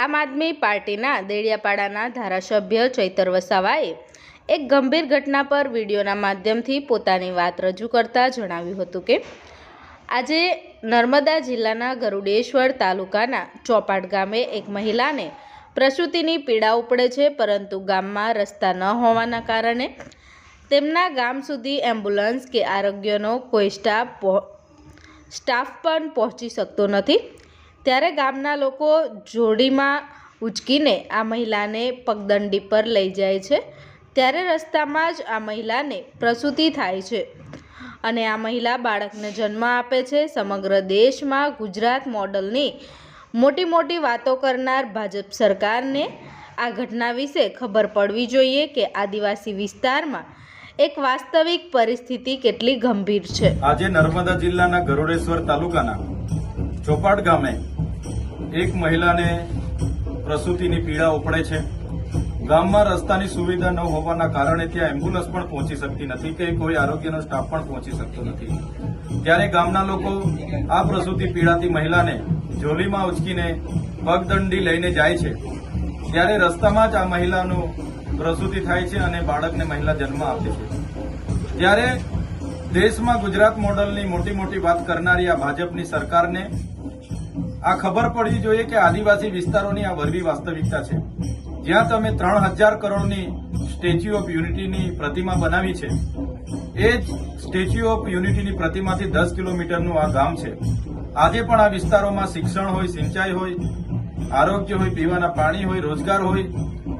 આમ આદમી પાર્ટીના દેડિયાપાડાના ધારાસભ્ય ચૈતર વસાવાએ એક ગંભીર ઘટના પર વિડીયોના માધ્યમથી પોતાની વાત રજૂ કરતા જણાવ્યું હતું કે, આજે નર્મદા જિલ્લાના ગરુડેશ્વર તાલુકાના ચોપાટ ગામે એક મહિલાને પ્રસૂતિની પીડા ઉપડે છે, પરંતુ ગામમાં રસ્તા ન હોવાના કારણે તેમના ગામ સુધી એમ્બ્યુલન્સ કે આરોગ્યનો કોઈ સ્ટાફ સ્ટાફ પણ પહોંચી શકતો નથી. ત્યારે ગામના લોકો જોડીમાં ઉચકીને આ મહિલાને પગદંડી પર લઈ જાય છે. ત્યારે રસ્તામાં જ આ મહિલાને પ્રસૂતિ થાય છે અને આ મહિલા બાળકને જન્મ આપે છે. સમગ્ર દેશમાં ગુજરાત મોડલની મોટી મોટી વાતો કરનાર ભાજપ સરકારને આ ઘટના વિશે ખબર પડવી જોઈએ કે આદિવાસી વિસ્તારમાં એક વાસ્તવિક પરિસ્થિતિ કેટલી ગંભીર છે. આજે નર્મદા જિલ્લાના ગરોડેશ્વર તાલુકાના ચોપાટ ગામે એક મહિલાને પ્રસૂતિની પીડા ઉપડે છે. ગામમાં રસ્તાની સુવિધા ન હોવાના કારણે ત્યાં એમ્બ્યુલન્સ પણ પહોંચી શકતી નથી કે કોઈ આરોગ્યનો સ્ટાફ પણ પહોંચી શકતો નથી. ત્યારે ગામના લોકો આ પ્રસૂતિ પીડાતી મહિલાને જોલીમાં ઉચકીને પગદંડી લઈને જાય છે. ત્યારે રસ્તામાં જ આ મહિલાનું પ્રસૂતિ થાય છે અને બાળકને મહિલા જન્મ આપે છે. ત્યારે દેશમાં ગુજરાત મોડલની મોટી મોટી વાત કરનારી આ ભાજપની સરકારને આ ખબર પડવી જોઈએ કે આદિવાસી વિસ્તારોની આ વરવી વાસ્તવિકતા છે. જ્યાં તમે ત્રણ હજાર કરોડની સ્ટેચ્યુ ઓફ યુનિટીની પ્રતિમા બનાવી છે, એ જ સ્ટેચ્યુ ઓફ યુનિટીની પ્રતિમાથી દસ કિલોમીટરનું આ ગામ છે. આજે પણ આ વિસ્તારોમાં શિક્ષણ હોય, સિંચાઈ હોય, આરોગ્ય હોય, પીવાના પાણી હોય, રોજગાર હોય,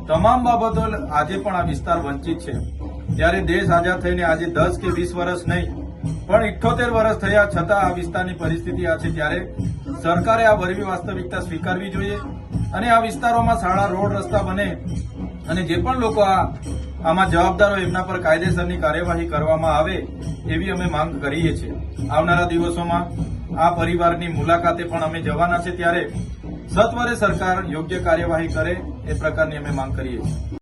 તમામ બાબતો આજે પણ આ વિસ્તાર વંચિત છે. ત્યારે દેશ આઝાદ થઈને આજે દસ કે વીસ વર્ષ નહીં, પણ ઇઠ્ઠોતેર વર્ષ થયા છતાં આ વિસ્તારની પરિસ્થિતિ આ છે ત્યારે સરકારે આ વરવી વાસ્તવિકતા સ્વીકારવી જોઈએ અને આ વિસ્તારોમાં શાળા, રોડ, રસ્તા બને અને જે પણ લોકો આ, આમાં જવાબદારો એમના પર કાયદેસરની કાર્યવાહી કરવામાં આવે એવી અમે માંગ કરીએ છીએ. આવનારા દિવસોમાં આ પરિવારની મુલાકાતે પણ અમે જવાના છે ત્યારે સત્વરે સરકાર યોગ્ય કાર્યવાહી કરે એ પ્રકારની અમે માંગ કરીએ છીએ.